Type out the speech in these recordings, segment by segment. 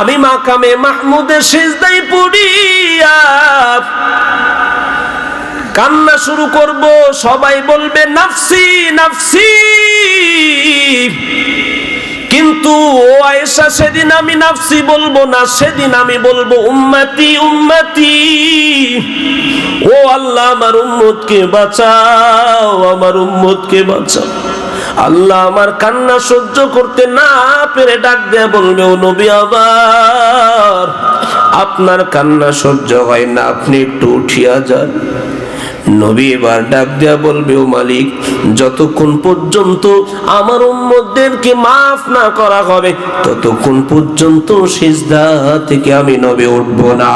আমি মাকামে মাহমুদের শেষদাই পড়িয়া কান্না শুরু করব, সবাই বলবে, নাফসি নাফসি। কিন্তু ও আয়েশা, সেদিন আমি নাফসি বলব না, সেদিন আমি বলব, উম্মতি উম্মতি। ও আল্লাহ, আমার উম্মতকে বাঁচাও, আমার উম্মতকে বাঁচাও। আল্লাহ আমার কান্না সহ্য করতে না পেরে ডাক দেয়া বলবে ও নবী আবার আপনার কান্না সহ্য হয় না, আপনি একটু উঠিয়া যান। নবী এবার ডাক দেয়া বলবে, ও মালিক, যতক্ষণ পর্যন্ত আমার উম্মতদেরকে মাফ না করা হবে, ততক্ষণ পর্যন্ত সিজদা থেকে আমি নবী উঠব না।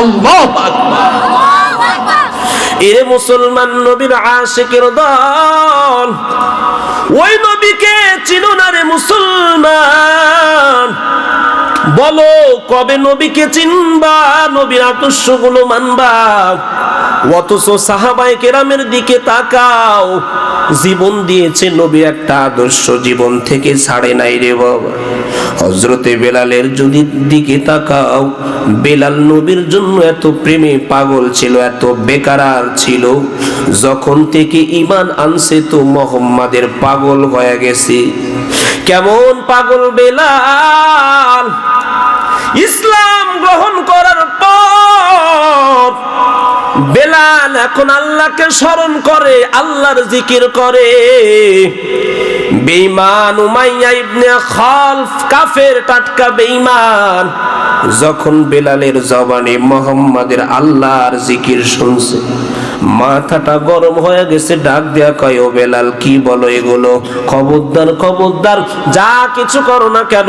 আল্লাহ এ মুসলমান নবীর আশেকের দল। ওই নবীকে চিনো না রে মুসলমান। বলো, কবে নবীকে চিনবা? নবীর আদর্শগুলো মানবা। অথচ সাহাবাই কেরামের দিকে তাকাও। জীবন দিয়েছে নবী একটা আদর্শ, জীবন থেকে ছাড়ে নাই রে বাবা। হজরতে বেলালের যদি দিকে তাকাও, বেলাল নবীর জন্য এত প্রেমে পাগল ছিল, এত বেকারার ছিল। যখন থেকে ইমান আনছে তো মোহাম্মদের পাগল হয়ে গেছে। কেমন পাগল বেলাল? ইসলাম গ্রহণ করার পর বেলাল এখন আল্লাহকে স্মরণ করে, আল্লাহর জিকির করে। বেঈমান উমাইয়া ইবনে খালফ কাফের টাটকা বেঈমান। যখন বেলালের জবানে মোহাম্মদের আল্লাহর জিকির শুনছে, মাথাটা গরম হয়ে গেছে, ডাক দেয়া কয়, ও বেলাল, কি বলো এগুলো? খবরদার খবরদার, যা কিছু করো না কেন?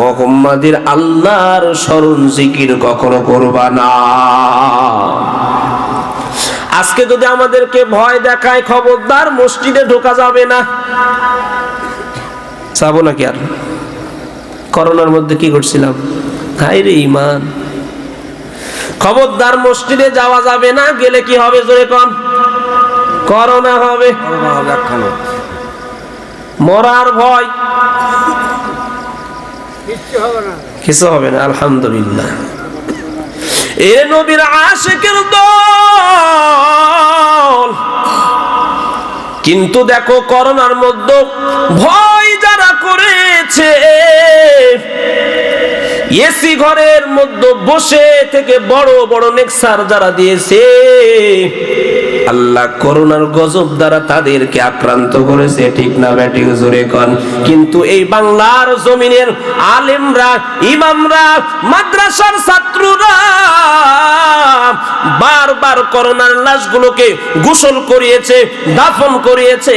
মোহাম্মদের আল্লাহর স্মরণ জিকির কখনো করবা না। আজকে যদি আমাদেরকে ভয় দেখায়, খবরদার মসজিদে ঢোকা যাবে না। যাব নাকি আর? করোনার মধ্যে কি করছিলাম? হাই রে ইমান খবরদার মসজিদে যাওয়া যাবে না, গেলে কি হবে জোরে কন? করোনা হবে। মরার ভয়। কিছু হবে না, আলহামদুলিল্লাহ। এ নবীর আশেকের দল। কিন্তু দেখো করোনার মধ্যে ভয়। করেছে এসি ঘরের মধ্যে বসে থেকে বড় বড় নেক্সার যারা দিয়েছে, আল্লাহ করোনার গজব দ্বারা তাদেরকে আক্রান্ত করেছে। ঠিক না ব্যাটিং জোরে কন কিন্তু এই বাংলার জমিনের আলেমরা, ইমামরা, মাদ্রাসার ছাত্ররা বারবার করোনার লাশগুলোকে গোসল করিয়েছে, দাফন করিয়েছে।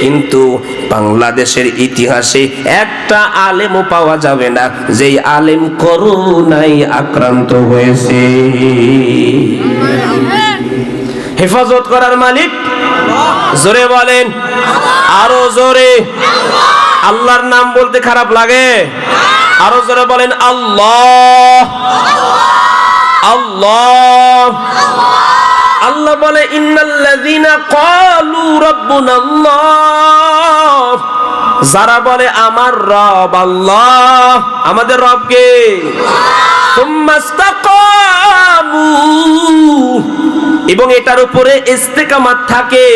কিন্তু বাংলাদেশের ইতিহাসে একটা আলেমও পাওয়া যাবে না, যেই আলেম করোনায় আক্রান্ত হয়েছে। হেফাজত করার মালিক? জোরে বলেন। আরও জোরে। আল্লাহর নাম বলতে খারাপ লাগে। আরও জোরে বলেন, আল্লাহ। আল্লাহ। আল্লাহ। বলে ইন্নাল্লাযীনা ক্বালু রাব্বুনা আল্লাহ। যারা বলে আমার রব আল্লাহ। আমাদের রব কে? এবং এটার উপরে ইস্তেকামাত থাকে।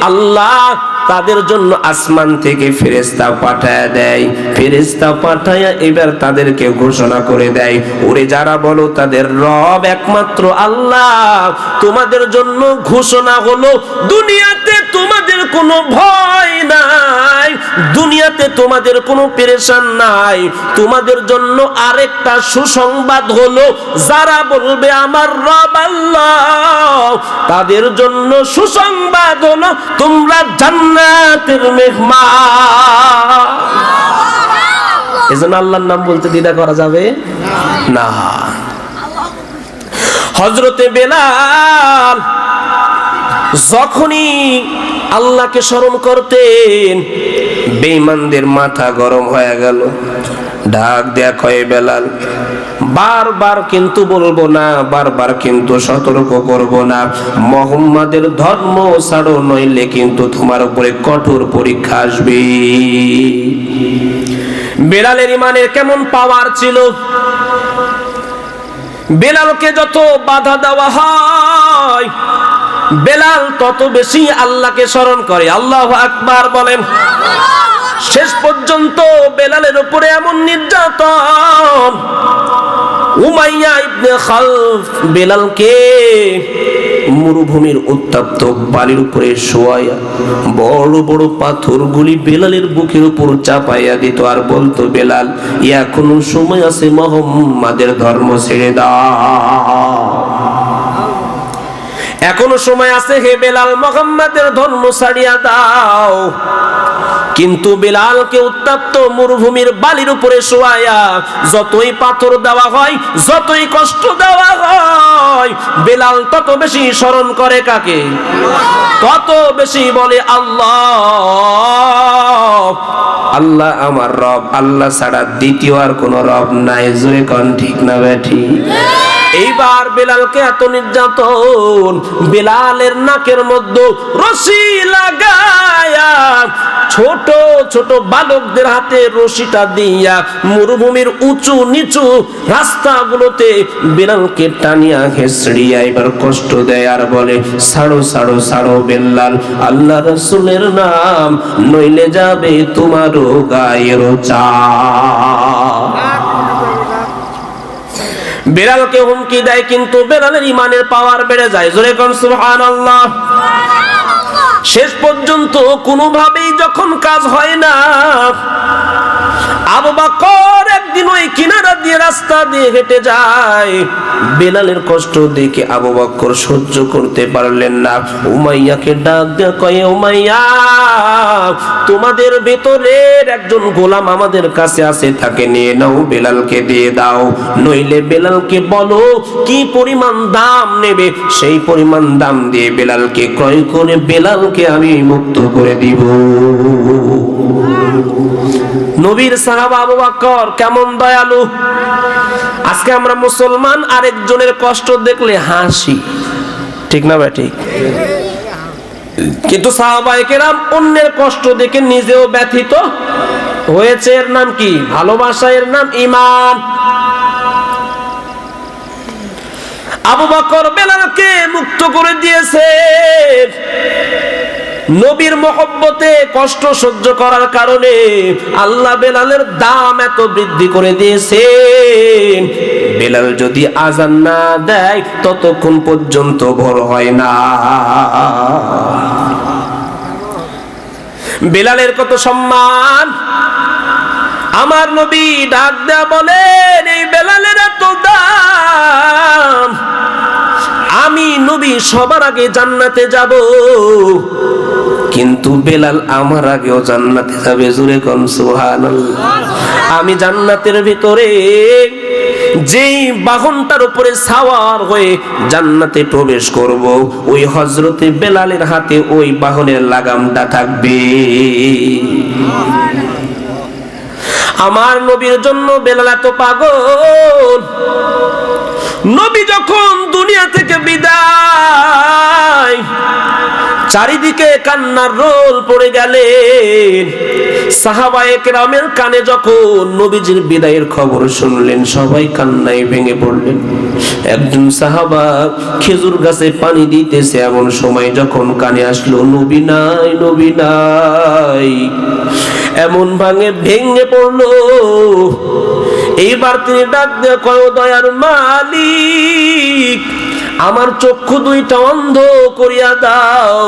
আল্লাহ তাদের জন্য আসমান থেকে ফেরেস্তা পাঠায় দেয়। ফেরেস্তা পাঠায় এবার তাদেরকে ঘোষণা করে দেয়, ওরে যারা বলো তাদের রব একমাত্র আল্লাহ। তোমাদের জন্য ঘোষণা হলো, দুনিয়াতে তোমাদের কোনো ভয় নাই। দুনিয়াতে তোমাদের কোনো পেরেশান নাই। তোমাদের জন্য আরেকটা সুসংবাদ হলো, যারা বলবে আমার রব আল্লাহ, তাদের জন্য সুসংবাদ হলো, তোমরা জান্নাতের মেহমান। এজন্য আল্লাহর নাম বলতে দ্বিধা করা যাবে না। হজরতে বেলাল যখনই আল্লাহকে স্মরণ করতেন বেঈমানদের মাথা গরম হয়ে গেল। ডাক দেয়া কয়ে, বেলাল, বারবার কিন্তু বলব না, বারবার কিন্তু সতর্ক করব না। মোহাম্মদের ধর্ম ছাড়ো, নইলে কিন্তু তোমার উপরে কঠোর পরীক্ষা আসবে। বেলালের ইমানের কেমন পাওয়ার ছিল? বেলালকে যত বাধা দেওয়া হয়, বেলাল তত বেশি আল্লাহকে স্মরণ করে। আল্লাহ আকবার বলেন শেষ পর্যন্ত বেলালের উপরে এমন নির্যাতন। উমাইয়া ইবনে খালফ বেলালকে মরুভূমির উত্তপ্ত বালির উপরে শোয়াইয়া বড় বড় পাথরগুলি বেলালের বুকের উপর চাপাইয়া দিত আর বলতো, বেলাল, এখনও সময় আছে মোহাম্মাদের ধর্ম ছেড়ে দাও। এখনও সময় আছে হে বেলাল মোহাম্মদের ধর্ম ছাড়িয়া দাও। কিন্তু বেলালকে উত্তপ্ত মরুভূমির বালির উপরে শোয়ায়া যতই পাথর দেওয়া হয়, যতই কষ্ট দেওয়া হয়, বেলাল তত বেশি স্মরণ করে কাকে? তত বেশি বলে, আল্লাহ আল্লাহ আমার রব, আল্লাহ ছাড়া দ্বিতীয় আর কোন রব নাই। জোরে কন, ঠিক না ব্যাঠি এইবার বেলালকে এত নির্যাতন বেলালের নাকের মধ্যে রশি লাগায়া ছোট ছোট বালকদের হাতে রশিটা দিয়া মরুভূমির উঁচু নিচু রাস্তাগুলোতে বেলালকে টানিয়া হেসড়িয়া এবার কষ্ট দেয় আর বলে সাড়ো সাড়ো সাড়ো বেল্লাল আল্লাহ রসুলের নাম নইলে যাবে তোমারও গায়ের চা বেলালকে হুমকি দেয়, কিন্তু বেড়ালের ইমানের পাওয়ার বেড়ে যায়। জোরে কনসুহান সুবহানাল্লাহ। শেষ পর্যন্ত কোনোভাবেই যখন কাজ হয় না, আবু বকর ওই কিনারা দিয়ে রাস্তা দিয়ে হেঁটে যায়, বেলালের কষ্ট দেখে আবু সহ্য করতে পারলেন না। উমাইয়াকে ডাক উমাইয়া, তোমাদের ভেতরের একজন গোলাম আমাদের কাছে আছে, তাকে নিয়ে নাও, বেলালকে দিয়ে দাও। নইলে বেলালকে বলো, কি পরিমাণ দাম নেবে? সেই পরিমাণ দাম দিয়ে বেলালকে ক্রয় করে বেলালকে আমি মুক্ত করে দিব। নবীর সাহাবা আবু বকর কেমন দয়ালু। আজকে আমরা মুসলমান আরেকজনের কষ্ট দেখলে হাসি। ঠিক না ভাই, ঠিক? কিন্তু সাহাবাইকেরাম অন্যের কষ্ট দেখে নিজেও ব্যথিত হয়েছে। এর নাম কি? ভালোবাসা। এর নাম ইমান আবু বকর বেলালকে মুক্ত করে দিয়েছে। নবীর মহব্বতে কষ্ট সহ্য করার কারণে আল্লাহ বেলালের দাম এত বৃদ্ধি করে দিয়েছে বেলাল যদি আজান না দেয়, ততক্ষণ পর্যন্ত ভোর হয় না। বেলালের কত সম্মান। আমার নবী ডাক দেয়া বলেন, এই বেলালের এত দাম। আমি নবী সবার আগে জান্নাতে যাব। কিন্তু বেলাল আমার আগেও জান্নাতে যাবে, জুরে সুবহানাল্লাহ। আমি জান্নাতের ভিতরে যেই বাহনটার উপরে সাওয়ার হয়ে জান্নাতে প্রবেশ করব, ওই হজরতে বেলালের হাতে ওই বাহনের লাগামটা থাকবে। আমার নবীর জন্য বেলাল এত পাগল। নবী যখন দুনিয়া থেকে বিদায়, চারিদিকে কান্নার রোল পড়ে গেলেন। সাহাবায়ে কেরামের কানে যখন নবীজির বিদায়ের খবর শুনলেন, সবাই কান্নায় ভেঙে পড়লেন। একজন সাহাবা খেজুর গাছে পানি দিতেছে এমন সময় যখন কানে আসলো, নবী নাই নবী নাই। এমন ভাঙে ভেঙে পড়ল। এইবার তিনি ডাক দিয়ে কয় দয়ার মালিক আমার চক্ষু দুইটা অন্ধ করিয়া দাও।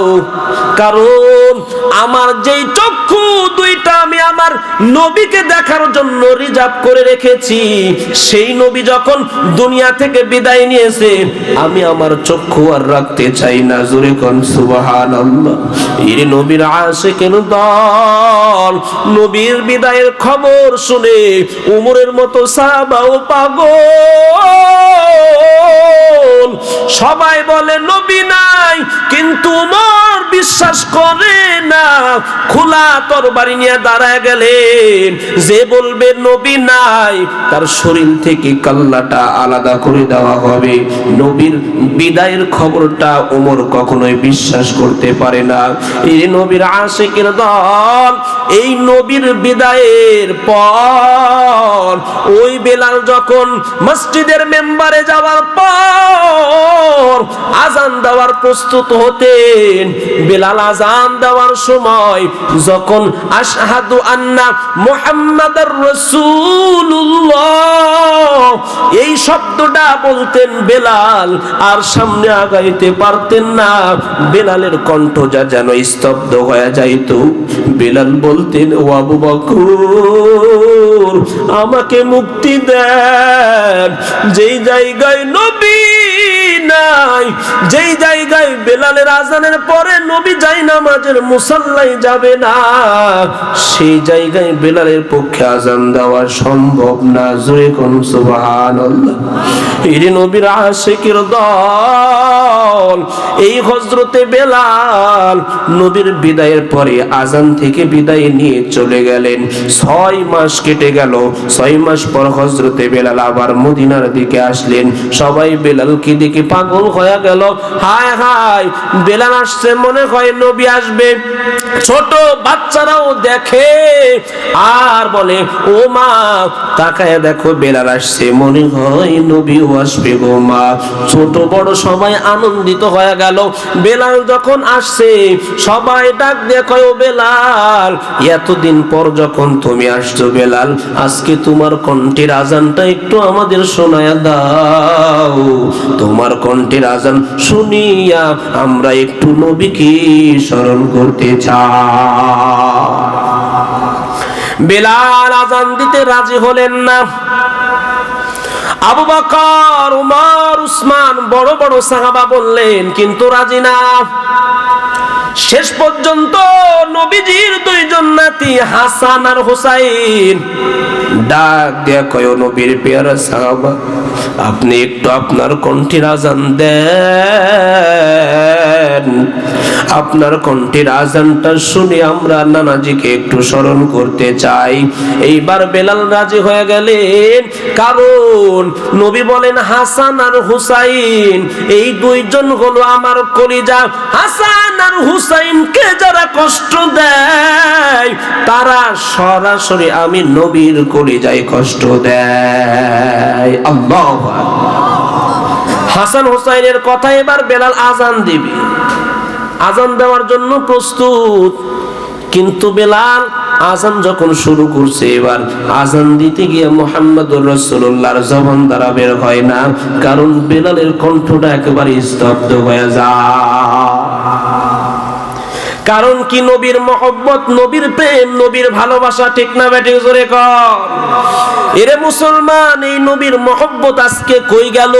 কারণ আমার যেই চক্ষু দুইটা আমি আমার নবীকে দেখার জন্য রিজার্ভ করে রেখেছি, সেই নবী যখন দুনিয়া থেকে বিদায় নিয়েছে, আমি আমার চক্ষু আর রাখতে চাই না। জোরে কন সুবাহান এর নবীর আসে কেন দল, নবীর বিদায়ের খবর শুনে উমরের মতো সাহাবাও পাগল। সবাই বলে, নবী নাই, কিন্তু উমর বিশ্বাস করে না। খোলা তরবারি নিয়ে দাঁড়ায় গেলেন। যে বলবে, নবী নাই, তার শরীর থেকে কাল্লাটা আলাদা করে দেওয়া হবে। নবীর বিদায়ের খবরটা ওমর কখনোই বিশ্বাস করতে পারে না। এই নবীর আশেকের দল, এই নবীর বিদায়ের পর, ওই বেলাল যখন মসজিদের মেম্বারে যাওয়ার পর আজান দেওয়ার প্রস্তুত হতেন। বেলাল আজান দেওয়ার সময় যখন আশহাদু আন্না মুহাম্মাদার রাসূলুল্লাহ, এই শব্দটা বলতেন বেলাল, আর সামনে আগাইতে পারতেন না। বেলালের কণ্ঠ যা যেন স্তব্ধ হয়ে যাইত। বেলাল বলতেন, ও আবু বকর, আমাকে মুক্তি দেন। যেই জায়গায় নবী নাই। যেই জায়গায় বেলালের আজানের পরে নবী যাই নামাজের মুসাল্লাই যাবে না, সেই জায়গায় বেলালের পক্ষে আজান দেওয়া সম্ভব না। জোরে কোন সুবহানাল্লাহ। এর নবীর আশিকের দল এই হজরতে বেলাল নবীর বিদায়ের পরে আজান থেকে বিদায় নিয়ে চলে গেলেন। ছয় মাস কেটে গেল, ছয় মাস পর হজরতে বেলাল আবার মদিনার দিকে আসলেন। সবাই বেলালকে দেখে পাগল হয়ে গেল, হায় হায়, বেলাল আসছে মনে হয় নবী আসবে। ছোট বাচ্চারাও দেখে আর বলে, ও মা, তাকায় দেখো বেলাল আসছে, মনে হয় নবীও আসবে গো মা। ছোট বড় সবাই আনন্দিত হয়ে গেল। বেলাল যখন আসছে, সবাই ডাক দেখো ও বেলাল, এতদিন পর যখন তুমি আসছো বেলাল, আজকে তোমার কণ্ঠের আজানটা একটু আমাদের শোনায়া দাও। তোমার কণ্ঠের আজান শুনিয়া আমরা একটু নবীকে স্মরণ করতে চাই। বেলাল আজান দিতে রাজি হলেন না। আবু বকর উমর উসমান বড় বড় সাহাবা বললেন কিন্তু রাজি না। শেষ পর্যন্ত নবীজির দুইজন নাতি হাসান আর হুসাইন। ডাক দেয়া কয়, নবীর পেয়ারা সাহাবা, আপনি একটু আপনার কণ্ঠের আজান দেন। আপনার কণ্ঠের আজানটা শুনে আমরা নানাজিকে একটু স্মরণ করতে চাই। এইবার বেলাল রাজি হয়ে গেলেন। কারণ নবী বলেন, হাসান আর হুসাইন, এই দুইজন হলো আমার কলিজা। হাসান আর হুসাইনকে যারা কষ্ট দেয়, তারা সরাসরি আমি নবীর কলিজায় কষ্ট দেয়। আল্লাহ হাসান হুসাইনের কথা এবার বেলাল আজান দিবে। আজান দেওয়ার জন্য প্রস্তুত। কিন্তু বেলাল আজান যখন শুরু করছে, এবার আজান দিতে গিয়ে মোহাম্মদুর রসুল্লাহর জবান দ্বারা বের হয় না, কারণ বেলালের কণ্ঠটা একেবারে স্তব্ধ হয়ে যায়। কারণ কি নবীর মহব্বত, নবীর প্রেম, নবীর ভালোবাসা ঠিক না ব্যাটিং জোরে কর। মুসলমান, এই নবীর মহব্বত আজকে কই গেল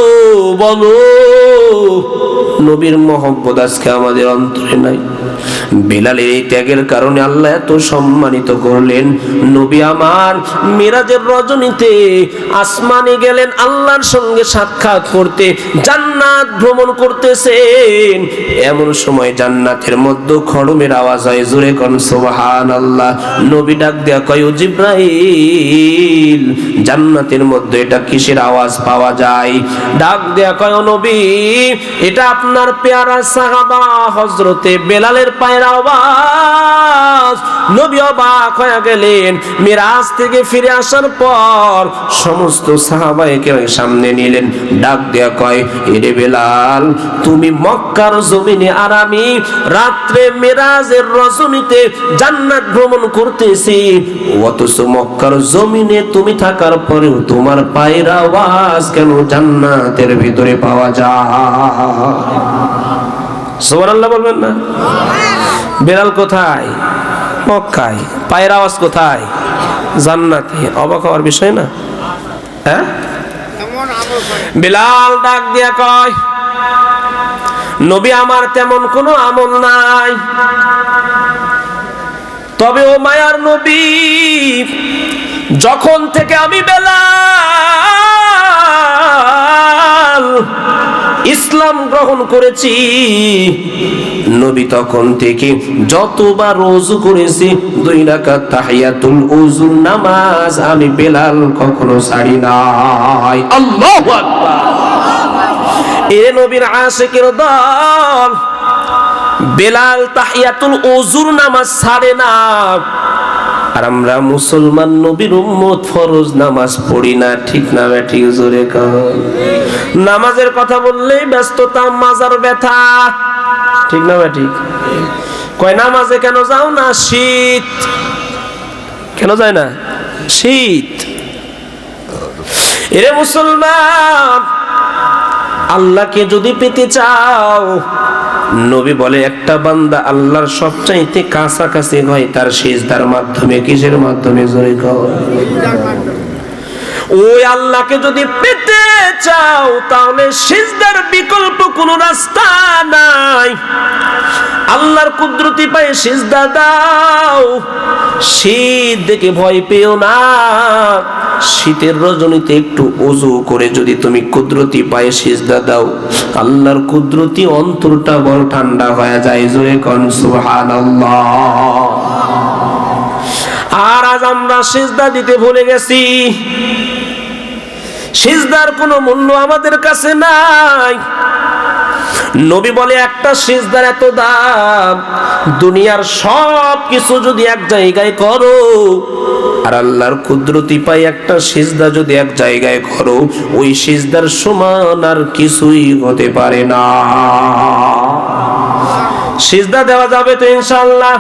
বলো? নবীর মহব্বত আজকে আমাদের অন্তরে নাই। বেলালের এই ত্যাগের কারণে আল্লাহ এত সম্মানিত করলেন। নবী আমার, মিরাজের রজনীতে আসমানে গেলেন, আল্লাহর সঙ্গে সাক্ষাৎ করতে, জান্নাত ভ্রমণ করতেছেন। এমন সময় জান্নাতের মধ্যে খড়মের আওয়াজ হয়, জোরে কোন সুবহান আল্লাহ নবী ডাক দেয়া কয়, ও জিব্রাইল, জান্নাতের মধ্যে এটা কিসের আওয়াজ পাওয়া যায়? ডাক দেয়া কয় নবী, এটা আপনার পেয়ারা সাহাবা হজরতে বেলালের পায়ের আওয়াজ। নবী অবাক হয়ে গেলেন। মিরাজ থেকে ফিরে আসার পর সমস্ত সাহাবাইকে সামনে নিলেন। ডাক দেয়া কয়, এরে বেলাল, তুমি মক্কার জমিনে আর আমি রাত্রে মেরাজের রজনীতে জান্নাত ভ্রমণ করতেছি। অথচ মক্কার জমিনে তুমি থাকার পরেও তোমার পায়ের আওয়াজ কেন জান্নাতের ভিতরে পাওয়া যায়? সুবহানাল্লাহ বলবেন না? বেলাল কোথায়? মক্কায়। পায়ের আওয়াজ কোথায়? জান্নাতে। অবাক হওয়ার বিষয় না? হ্যাঁ? বিলাল ডাক দিয়া কয়, নবী আমার তেমন কোনো আমল নাই। তবে ও মায়ার নবী যখন থেকে আমি বেলাল ইসলাম গ্রহণ করেছি, নবী তখন থেকে যতবার রোজু করেছি, দুই রাকাত তাহিয়াতুল ওযুর নামাজ আমি বেলাল কখনো ছাড়ি নাই। আল্লাহু আকবার। এ নবীর আশিকের দল, বেলাল তাহিয়াতুল ওযুর নামাজ ছাড়ে না। আর আমরা মুসলমান নবীর উম্মত, ফরজ নামাজ পড়ি না, ঠিক না ঠিক জোরে নামাজের কথা বললেই ব্যস্ততা, মাজার ব্যথা। ঠিক না ঠিক কয়, নামাজে কেন যাও না? শীত। কেন যায় না? শীত। এরে মুসলমান, আল্লাহকে যদি পেতে চাও নবী বলে, একটা বান্দা আল্লাহর সবচাইতে কাছাকাছি হয়, তার সিজদার মাধ্যমে, কিসের মাধ্যমে, জোরে ওই আল্লাহকে যদি পেতে চাও, তাহলে সিজদার বিকল্প কোনো রাস্তা নাই। আল্লাহর কুদরতি পায়ে সিজদা দাও। শীত দেখে ভয় পেও না। শীতের রজনীতে একটু অজু করে যদি তুমি কুদরতি পায়ে সিজদা দাও, আল্লাহর কুদরতি অন্তরটা বড় ঠান্ডা হয়ে যায়। জোরে কন, সুবহানাল্লাহ। আর আজ আমরা সিজদা দিতে ভুলে গেছি। সিজদার কোনো মূল্য আমাদের কাছে নাই। নবী বলে, একটা সিজদার এত দাম, দুনিয়ার সব কিছু যদি এক জায়গায় করো, আর আল্লাহর কুদরতি পাই একটা সিজদা যদি এক জায়গায় করো, ওই সিজদার সমান আর কিছুই হতে পারে না। সিজদা দেওয়া যাবে তো ইনশাআল্লাহ।